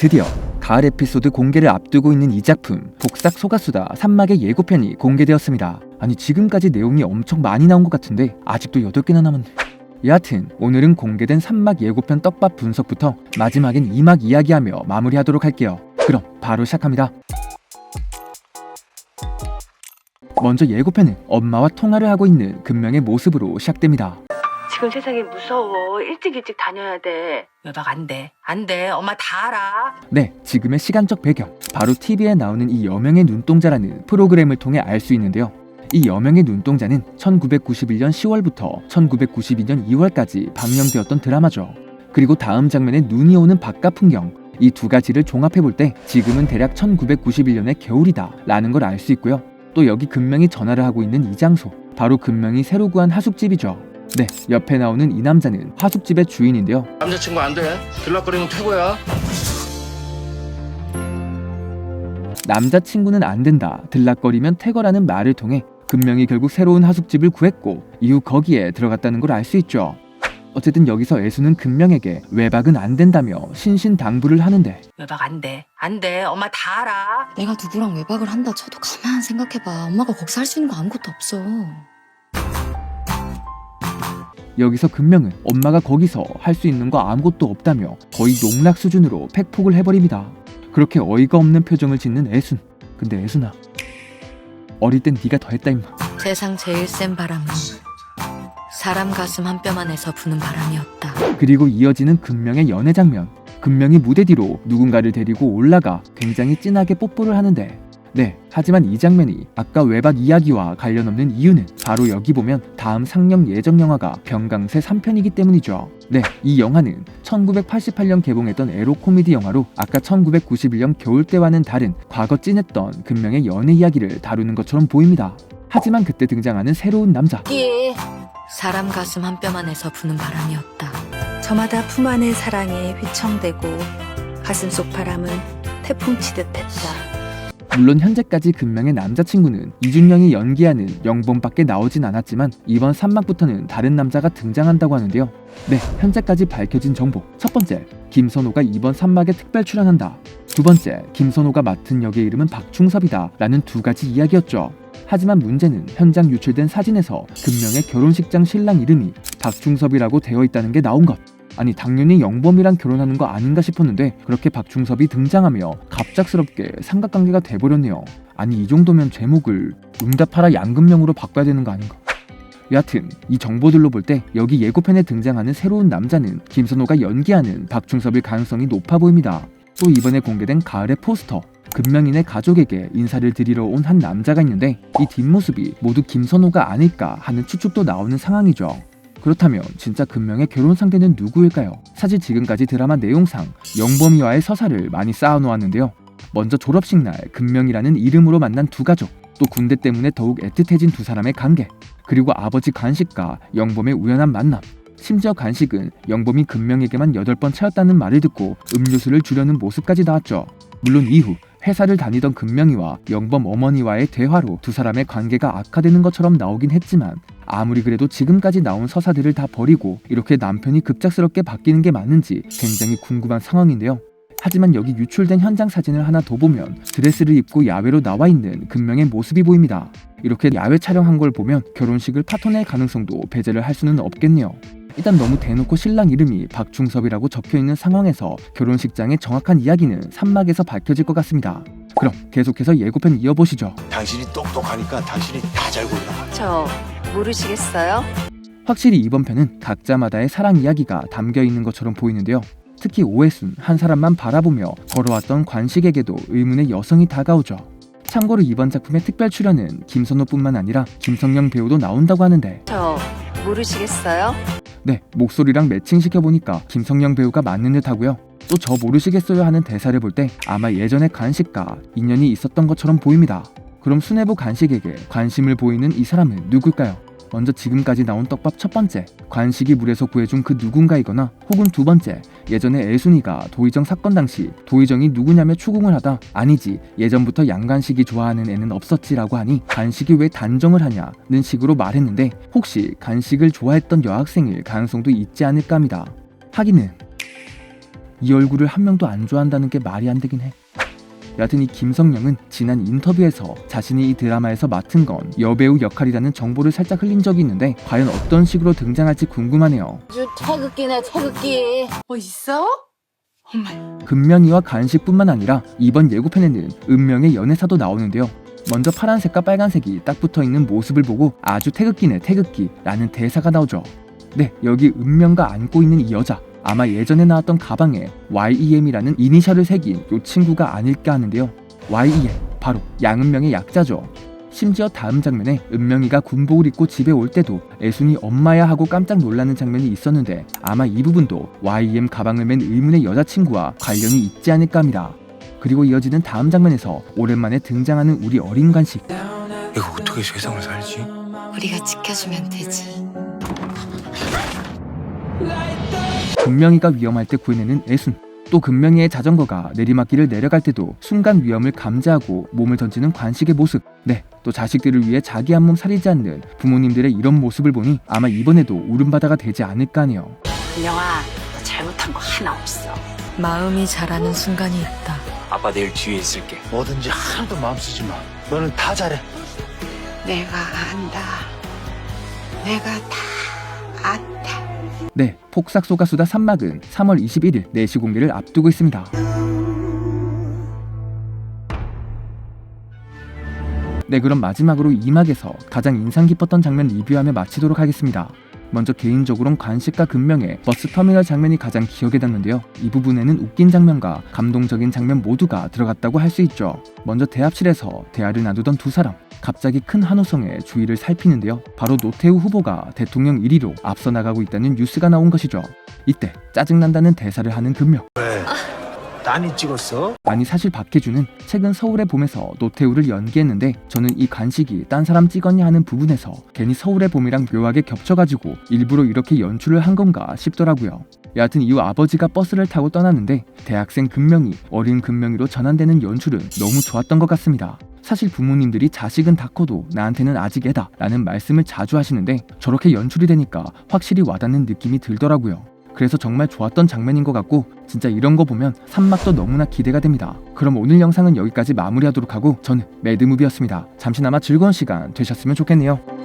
드디어 가을 에피소드 공개를 앞두고 있는 이 작품 복삭 소가수다 3막의 예고편이 공개되었습니다. 아니 지금까지 내용이 엄청 많이 나온 것 같은데 아직도 8개나 남았네. 여하튼 오늘은 공개된 3막 예고편 떡밥 분석부터 마지막엔 2막 이야기하며 마무리하도록 할게요. 그럼 바로 시작합니다. 먼저 예고편은 엄마와 통화를 하고 있는 금명의 모습으로 시작됩니다. 지금 세상이 무서워. 일찍 일찍 다녀야 돼. 외박 안 돼. 안 돼. 엄마 다 알아. 네, 지금의 시간적 배경. 바로 TV에 나오는 이 여명의 눈동자라는 프로그램을 통해 알 수 있는데요. 이 여명의 눈동자는 1991년 10월부터 1992년 2월까지 방영되었던 드라마죠. 그리고 다음 장면에 눈이 오는 바깥 풍경. 이 두 가지를 종합해 볼 때 지금은 대략 1991년의 겨울이다 라는 걸 알 수 있고요. 또 여기 금명이 전화를 하고 있는 이 장소. 바로 금명이 새로 구한 하숙집이죠. 네, 옆에 나오는 이 남자는 하숙집의 주인인데요. 남자친구 안 돼. 들락거리면 퇴고야. 남자친구는 안 된다, 들락거리면 퇴거라는 말을 통해 금명이 결국 새로운 하숙집을 구했고 이후 거기에 들어갔다는 걸 알 수 있죠. 어쨌든 여기서 애수는 금명에게 외박은 안 된다며 신신당부를 하는데 외박 안 돼. 안 돼. 엄마 다 알아. 내가 누구랑 외박을 한다 쳐도 가만 생각해봐. 엄마가 거기서 할 수 있는 거 아무것도 없어. 여기서 금명은 엄마가 거기서 할 수 있는 거 아무것도 없다며 거의 농락 수준으로 팩폭을 해버립니다. 그렇게 어이가 없는 표정을 짓는 애순. 근데 애순아 어릴 땐 네가 더 했다 임마. 세상 제일 센 바람은 사람 가슴 한 뼘 안에서 부는 바람이었다. 그리고 이어지는 금명의 연애 장면. 금명이 무대 뒤로 누군가를 데리고 올라가 굉장히 진하게 뽀뽀를 하는데 네, 하지만 이 장면이 아까 외박 이야기와 관련 없는 이유는 바로 여기 보면 다음 상영 예정 영화가 병강세 3편이기 때문이죠. 네, 이 영화는 1988년 개봉했던 에로 코미디 영화로 아까 1991년 겨울 때와는 다른 과거 찐했던 금명의 연애 이야기를 다루는 것처럼 보입니다. 하지만 그때 등장하는 새로운 남자. 예. 사람 가슴 한 뼘 안에서 부는 바람이었다. 저마다 품 안의 사랑에 휘청대고 가슴 속 바람은 태풍 치듯 했다. 물론 현재까지 금명의 남자친구는 이준영이 연기하는 영범밖에 나오진 않았지만 이번 3막부터는 다른 남자가 등장한다고 하는데요. 네, 현재까지 밝혀진 정보. 첫 번째, 김선호가 이번 3막에 특별 출연한다. 두 번째, 김선호가 맡은 역의 이름은 박충섭이다. 라는 두 가지 이야기였죠. 하지만 문제는 현장 유출된 사진에서 금명의 결혼식장 신랑 이름이 박충섭이라고 되어 있다는 게 나온 것. 아니 당연히 영범이랑 결혼하는 거 아닌가 싶었는데 그렇게 박충섭이 등장하며 갑작스럽게 삼각관계가 돼버렸네요. 아니 이 정도면 제목을 응답하라 양금명으로 바꿔야 되는 거 아닌가? 여하튼 이 정보들로 볼 때 여기 예고편에 등장하는 새로운 남자는 김선호가 연기하는 박충섭일 가능성이 높아 보입니다. 또 이번에 공개된 가을의 포스터 금명인의 가족에게 인사를 드리러 온 한 남자가 있는데 이 뒷모습이 모두 김선호가 아닐까 하는 추측도 나오는 상황이죠. 그렇다면 진짜 금명의 결혼 상대는 누구일까요? 사실 지금까지 드라마 내용상 영범이와의 서사를 많이 쌓아놓았는데요. 먼저 졸업식 날 금명이라는 이름으로 만난 두 가족, 또 군대 때문에 더욱 애틋해진 두 사람의 관계, 그리고 아버지 간식과 영범의 우연한 만남. 심지어 간식은 영범이 금명에게만 8번 차였다는 말을 듣고 음료수를 주려는 모습까지 나왔죠. 물론 이후 회사를 다니던 금명이와 영범 어머니와의 대화로 두 사람의 관계가 악화되는 것처럼 나오긴 했지만 아무리 그래도 지금까지 나온 서사들을 다 버리고 이렇게 남편이 급작스럽게 바뀌는 게 맞는지 굉장히 궁금한 상황인데요. 하지만 여기 유출된 현장 사진을 하나 더 보면 드레스를 입고 야외로 나와 있는 금명의 모습이 보입니다. 이렇게 야외 촬영한 걸 보면 결혼식을 파토낼 가능성도 배제를 할 수는 없겠네요. 일단 너무 대놓고 신랑 이름이 박중섭이라고 적혀 있는 상황에서 결혼식장의 정확한 이야기는 산막에서 밝혀질 것 같습니다. 그럼 계속해서 예고편 이어보시죠. 당신이 똑똑하니까 당신이 다 잘 골라. 저 모르시겠어요? 확실히 이번 편은 각자마다의 사랑 이야기가 담겨 있는 것처럼 보이는데요. 특히 오해순 한 사람만 바라보며 걸어왔던 관식에게도 의문의 여성이 다가오죠. 참고로 이번 작품의 특별 출연은 김선호뿐만 아니라 김성령 배우도 나온다고 하는데 저 모르시겠어요? 네 목소리랑 매칭시켜 보니까 김성령 배우가 맞는 듯하고요. 또 저 모르시겠어요 하는 대사를 볼 때 아마 예전에 간식과 인연이 있었던 것처럼 보입니다. 그럼 수뇌부 간식에게 관심을 보이는 이 사람은 누굴까요? 먼저 지금까지 나온 떡밥 첫 번째, 관식이 물에서 구해준 그 누군가이거나 혹은 두 번째, 예전에 애순이가 도희정 사건 당시 도희정이 누구냐며 추궁을 하다 아니지 예전부터 양관식이 좋아하는 애는 없었지라고 하니 간식이 왜 단정을 하냐는 식으로 말했는데 혹시 간식을 좋아했던 여학생일 가능성도 있지 않을까 합니다. 하기는 이 얼굴을 한 명도 안 좋아한다는 게 말이 안 되긴 해. 여하튼 이 김성령은 지난 인터뷰에서 자신이 이 드라마에서 맡은 건 여배우 역할이라는 정보를 살짝 흘린 적이 있는데 과연 어떤 식으로 등장할지 궁금하네요. 아주 태극기네 태극기 뭐 있어? 엄마. 금명이와 간식뿐만 아니라 이번 예고편에는 은명의 연애사도 나오는데요. 먼저 파란색과 빨간색이 딱 붙어 있는 모습을 보고 아주 태극기네 태극기 라는 대사가 나오죠. 네, 여기 은명과 안고 있는 이 여자. 아마 예전에 나왔던 가방에 YEM이라는 이니셜을 새긴 요 친구가 아닐까 하는데요. YEM, 바로 양은명의 약자죠. 심지어 다음 장면에 은명이가 군복을 입고 집에 올 때도 애순이 엄마야 하고 깜짝 놀라는 장면이 있었는데 아마 이 부분도 YM 가방을 맨 의문의 여자친구와 관련이 있지 않을까 합니다. 그리고 이어지는 다음 장면에서 오랜만에 등장하는 우리 어린 간식 내가 어떻게 세상을 살지? 우리가 지켜주면 되지. 금명이가 위험할 때 구해내는 애순 또 금명이의 자전거가 내리막길을 내려갈 때도 순간 위험을 감지하고 몸을 던지는 관식의 모습 네 또 자식들을 위해 자기 한몸 살리지 않는 부모님들의 이런 모습을 보니 아마 이번에도 울음바다가 되지 않을까 하네요 은영아, 너 잘못한 거 하나 없어. 마음이 자라는 순간이 있다. 아빠 내일 뒤에 있을게. 뭐든지 하나도 마음 쓰지 마. 너는 다 잘해. 내가 안다. 내가 다 안다. 네, 폭삭 소가 수다 3막은 3월 21일 4시 공개를 앞두고 있습니다. 네, 그럼 마지막으로 2막에서 가장 인상 깊었던 장면 리뷰하며 마치도록 하겠습니다. 먼저 개인적으로는 관식과 금명의 버스 터미널 장면이 가장 기억에 남는데요. 이 부분에는 웃긴 장면과 감동적인 장면 모두가 들어갔다고 할 수 있죠. 먼저 대합실에서 대화를 나누던 두 사람. 갑자기 큰 한호성의 주위를 살피는데요. 바로 노태우 후보가 대통령 1위로 앞서 나가고 있다는 뉴스가 나온 것이죠. 이때 짜증난다는 대사를 하는 금명. 왜? 난이 찍었어? 아니 사실 박해준은 최근 서울의 봄에서 노태우를 연기했는데 저는 이 간식이 딴 사람 찍었냐 하는 부분에서 괜히 서울의 봄이랑 묘하게 겹쳐가지고 일부러 이렇게 연출을 한 건가 싶더라고요. 여하튼 이후 아버지가 버스를 타고 떠났는데 대학생 금명이 어린 금명이로 전환되는 연출은 너무 좋았던 것 같습니다. 사실 부모님들이 자식은 다 커도 나한테는 아직 애다 라는 말씀을 자주 하시는데 저렇게 연출이 되니까 확실히 와닿는 느낌이 들더라고요. 그래서 정말 좋았던 장면인 것 같고 진짜 이런 거 보면 3막도 너무나 기대가 됩니다. 그럼 오늘 영상은 여기까지 마무리하도록 하고 저는 매드무비였습니다. 잠시나마 즐거운 시간 되셨으면 좋겠네요.